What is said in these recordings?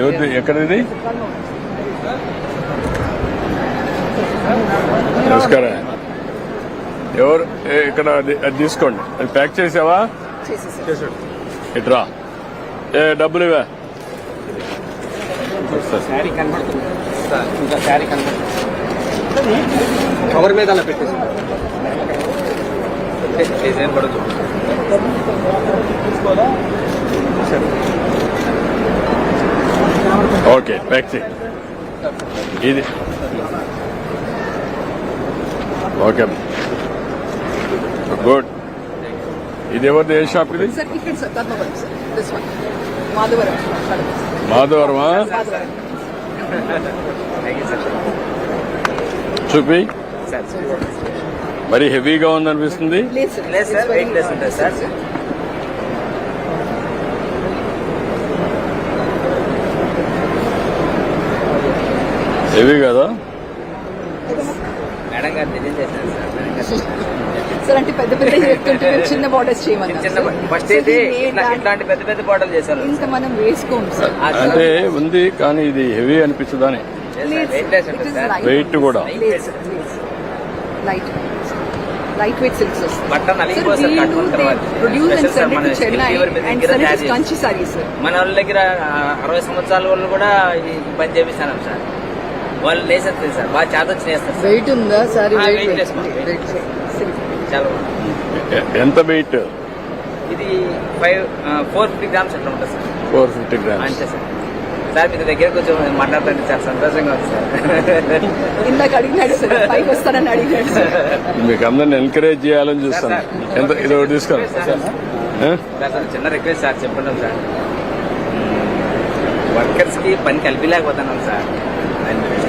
ఎవరిది? ఎక్కడిది? నమస్కారం. ఎవరు? ఏ, ఇక్కడ అది తీసుకోండి. అది ప్యాక్ చేసావా? ఇట్రా. ఏ డబ్బులు ఇవా కవర్ మీద పెట్టేసి డిజైన్ పడదు ఓకే చేయి ఇది ఓకే గుడ్ ఇది ఎవరిది? ఏ షాప్ ఇది? మాధవరమా చూపి మరి హెవీగా ఉందనిపిస్తుంది. హెవీ కదా? సార్. అంటే పెద్ద పెద్ద చిన్న బార్డర్స్. ఫస్ట్ అయితే ఇట్లాంటి పెద్ద పెద్ద బాటలు చేశారు. ఇంకా మనం సార్. అంటే ఉంది కానీ ఇది హెవీ అనిపించదని. వెయిట్ కూడా. లైట్ లైట్ వెయిట్ సిల్క్స్ వస్తాయి. మన వాళ్ళ దగ్గర అరవై సంవత్సరాల వాళ్ళు కూడా ఈ పని చేపిస్తాను సార్. వాళ్ళు లేసేస్తారు సార్. బాగా చేత వచ్చి వెయిట్ ఉందా? సారీ. వెయిట్ చాలా ఎంత వెయిట్ ఇది ఫైవ్ ఫోర్ ఫిఫ్టీ గ్రామ్స్ అట్లా ఉంటుంది సార్? ఫోర్ ఫిఫ్టీ గ్రామ్స్ అంతే సార్. సార్ మీ దగ్గర కొంచెం మాట్లాడుతుంటే చాలా సంతోషంగా ఉంది సార్. ఇందాక అడిగినాడు సార్ పైకి వస్తానని అడిగాడు సార్. మీకు అందరిని ఎంకరేజ్ చేయాలని చూస్తాను. ఎంత ఇది ఒకటి తీసుకోండి? సార్ చిన్న రిక్వెస్ట్ సార్ చెప్పండి సార్ వర్కర్స్కి పని కలిపిలేకపోతున్నాం సార్.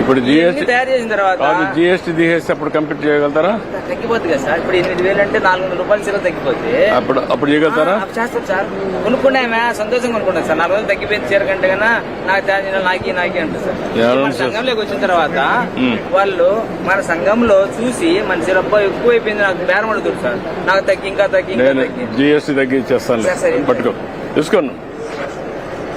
ఇప్పుడు జిఎస్టీ తయారు చేసిన తర్వాత కాదు జిఎస్టీ తీసేస్తే అప్పుడు కంప్లీట్ చేయగలుగుతారా? తగ్గిపోతుంది కదా సార్. ఇప్పుడు ఎనిమిది వేలు అంటే నాలుగు వందల రూపాయలు సీర తగ్గిపోతే అప్పుడు అప్పుడు చేయగలుగుతారా? చేస్తాం సార్. కొనుక్కున్నామే సంతోషంగా కొనుక్కున్నాం సార్. నాలుగు రోజులు తగ్గిపోయింది చీర కంటే కన్నా నాకు తయారు నాకి నాకి అంటారు సార్? సంఘంలోకి వచ్చిన తర్వాత. వాళ్ళు మన సంఘంలో చూసి మన చీర అబ్బా ఎక్కువ అయిపోయింది నాకు బేరం అడుగుతారు సార్. నాకు తగ్గి ఇంకా తగ్గి తగ్గి. జిఎస్టీ తగ్గించేస్తాను సరే, సరే. పట్టుకో. సార్